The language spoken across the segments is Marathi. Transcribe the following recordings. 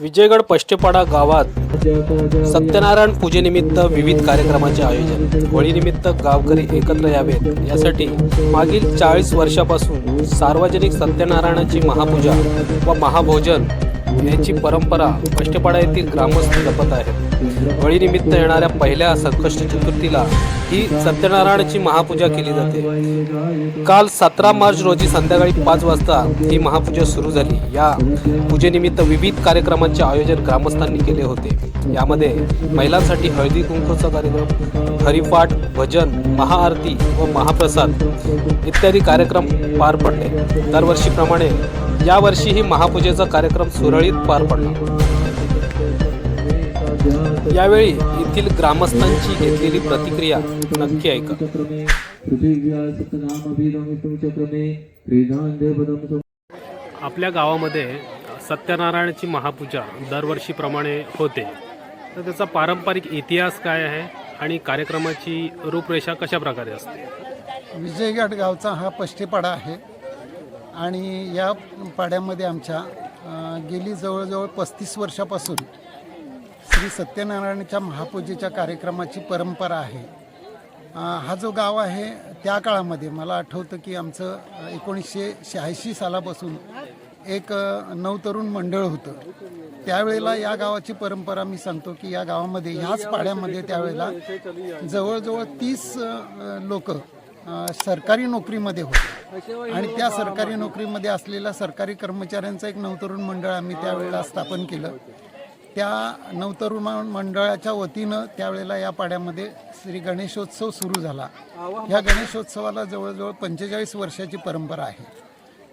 विजयगड पष्टेपाडा गावात सत्यनारायण पूजेनिमित्त विविध कार्यक्रमाचे आयोजन. होळीनिमित्त गावकरी एकत्र यावेत. यासाठी मागील चाळीस वर्षापासून सार्वजनिक सत्यनारायणाची महापूजा व महाभोजन याची परंपरा अष्टपाडा येथील ग्रामस्थ जपत आहेत. होळीनिमित्त येणाऱ्या पहिल्या संकष्ट चतुर्थीला ही सत्यनारायणाची महापूजा केली जाते. काल सतरा मार्च रोजी संध्याकाळी पाच वाजता ही महापूजा सुरू झाली. या पूजेनिमित्त विविध कार्यक्रमांचे आयोजन ग्रामस्थांनी केले होते. यामध्ये महिलांसाठी हळदी कुंकूचा कार्यक्रम हरिपाठ भजन महाआरती व महाप्रसाद इत्यादी कार्यक्रम पार पडले. दरवर्षीप्रमाणे यावर्षीही महापूजेचा कार्यक्रम सुरळीत पार पडला. यावेळी येथील ग्रामस्थांची घेतलेली प्रतिक्रिया नक्की ऐका. आपल्या गावामध्ये सत्यनारायणाची महापूजा दरवर्षीप्रमाणे होते. तर त्याचा पारंपरिक इतिहास काय आहे आणि कार्यक्रमाची रूपरेषा कशा प्रकारे असते? विजयगड गावचा हा पष्टेपाडा आहे आणि या पाड्यामध्ये आमच्या गेली जवळजवळ पस्तीस वर्षापासून श्री सत्यनारायणच्या महापूजेच्या कार्यक्रमाची परंपरा आहे. हा जो गाव आहे त्या काळामध्ये मला आठवतं की आमचं एकोणीसशे शहाऐंशी सालापासून एक नवतरुण मंडळ होतं. त्यावेळेला या गावाची परंपरा मी सांगतो की या गावामध्ये ह्याच पाड्यामध्ये त्यावेळेला जवळजवळ तीस लोक सरकारी नोकरीमध्ये होते. आणि त्या सरकारी नोकरीमध्ये असलेल्या सरकारी कर्मचाऱ्यांचं एक नवतरुण मंडळ आम्ही त्यावेळेला स्थापन केलं. त्या नवतरुण मंडळाच्या वतीनं त्यावेळेला या पाड्यामध्ये श्री गणेशोत्सव सुरू झाला. ह्या गणेशोत्सवाला जवळजवळ पंचेचाळीस वर्षाची परंपरा आहे.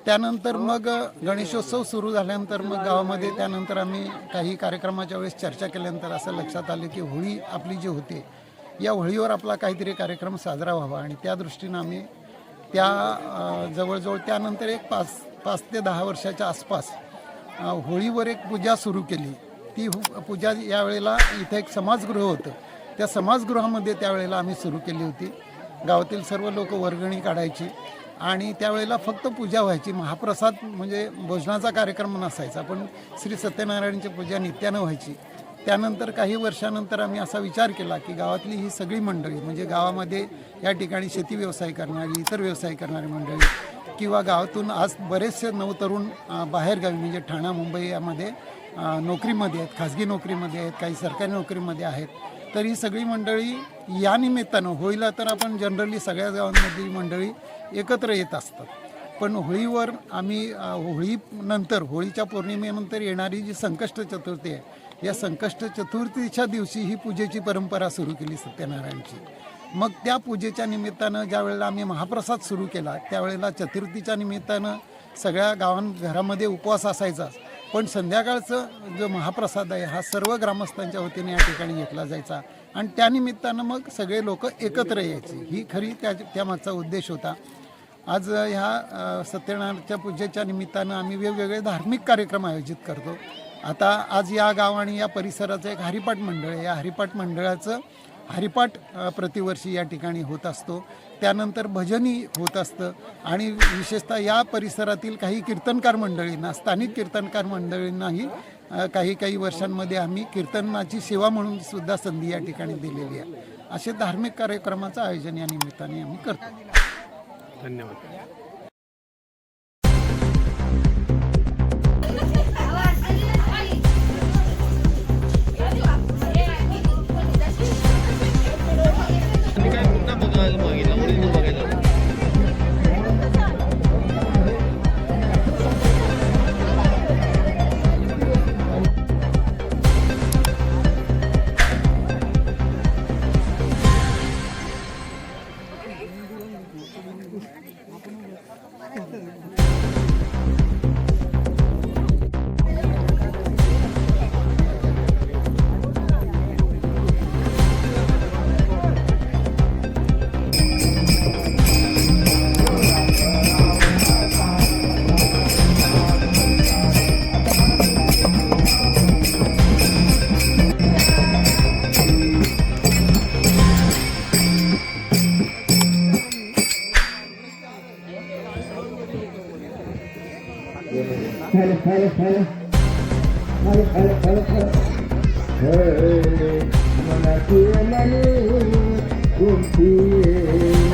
त्यानंतर मग गणेशोत्सव सुरू झाल्यानंतर मग गावामध्ये त्यानंतर आम्ही काही कार्यक्रमाच्या वेळेस चर्चा केल्यानंतर असं लक्षात आलं की होळी आपली जी होते या होळीवर आपला काहीतरी कार्यक्रम साजरा व्हावा. आणि त्या दृष्टीनं आम्ही त्या जवळजवळ त्यानंतर एक पाच पाच ते दहा वर्षाच्या आसपास होळीवर एक पूजा सुरू केली. ती पूजा यावेळेला इथं एक समाजगृह होतं. त्या समाजगृहामध्ये त्यावेळेला आम्ही सुरू केली होती. गावातील सर्व लोक वर्गणी काढायची. आणि त्यावेळेला फक्त पूजा व्हायची. महाप्रसाद म्हणजे भोजनाचा कार्यक्रम नसायचा पण श्री सत्यनारायणची पूजा नित्यानं व्हायची. त्यानंतर काही वर्षानंतर आम्ही असा विचार केला की गावातली ही सगळी मंडळी म्हणजे गावामध्ये या ठिकाणी शेती व्यवसाय करणारी इतर व्यवसाय करणारी मंडळी किंवा गावातून आज बरेचसे नवतरुण बाहेरगावी म्हणजे ठाणा मुंबई यामध्ये नोकरीमध्ये आहेत खाजगी नोकरीमध्ये आहेत काही सरकारी नोकरीमध्ये आहेत. तर ही सगळी मंडळी या निमित्तानं होळीला तर आपण जनरली सगळ्या गावांमधली मंडळी एकत्र येत असतात. पण होळीवर आम्ही होळीनंतर होळीच्या पौर्णिमेनंतर येणारी जी संकष्ट चतुर्थी आहे या संकष्ट चतुर्थीच्या दिवशी ही पूजेची परंपरा सुरू केली सत्यनारायणची. मग त्या पूजेच्या निमित्तानं ज्या वेळेला आम्ही महाप्रसाद सुरू केला त्यावेळेला चतुर्थीच्या निमित्तानं सगळ्या गावां घरामध्ये उपवास असायचा. पण संध्याकाळचं जो महाप्रसाद आहे हा सर्व ग्रामस्थांच्या वतीने या ठिकाणी घेतला जायचा. आणि त्यानिमित्तानं मग सगळे लोक एकत्र यायचे. ही खरी त्या त्यामागचा उद्देश होता. आज ह्या सत्यनारायणच्या पूजेच्या निमित्तानं आम्ही वेगवेगळे धार्मिक कार्यक्रम आयोजित करतो. आता आज या गाव आणि या परिसराचं एक हरिपाठ मंडळ आहे. या हरिपाठ मंडळाचं हरिपाठ प्रतिवर्षी या ठिकाणी होत असतो. त्यानंतर भजनही होत असतं. आणि विशेषतः या परिसरातील काही कीर्तनकार मंडळींना स्थानिक कीर्तनकार मंडळींनाही काही काही वर्षांमध्ये आम्ही कीर्तनाची सेवा म्हणून सुद्धा संधी या ठिकाणी दिलेली आहे. असे धार्मिक कार्यक्रमाचं आयोजन या निमित्ताने आम्ही करतो. धन्यवाद. খেলো খেলো খেলো খেলো খেলো খেলো খেলো Hey, hey, hey, hey, hey, hey, hey, hey, hey, hey,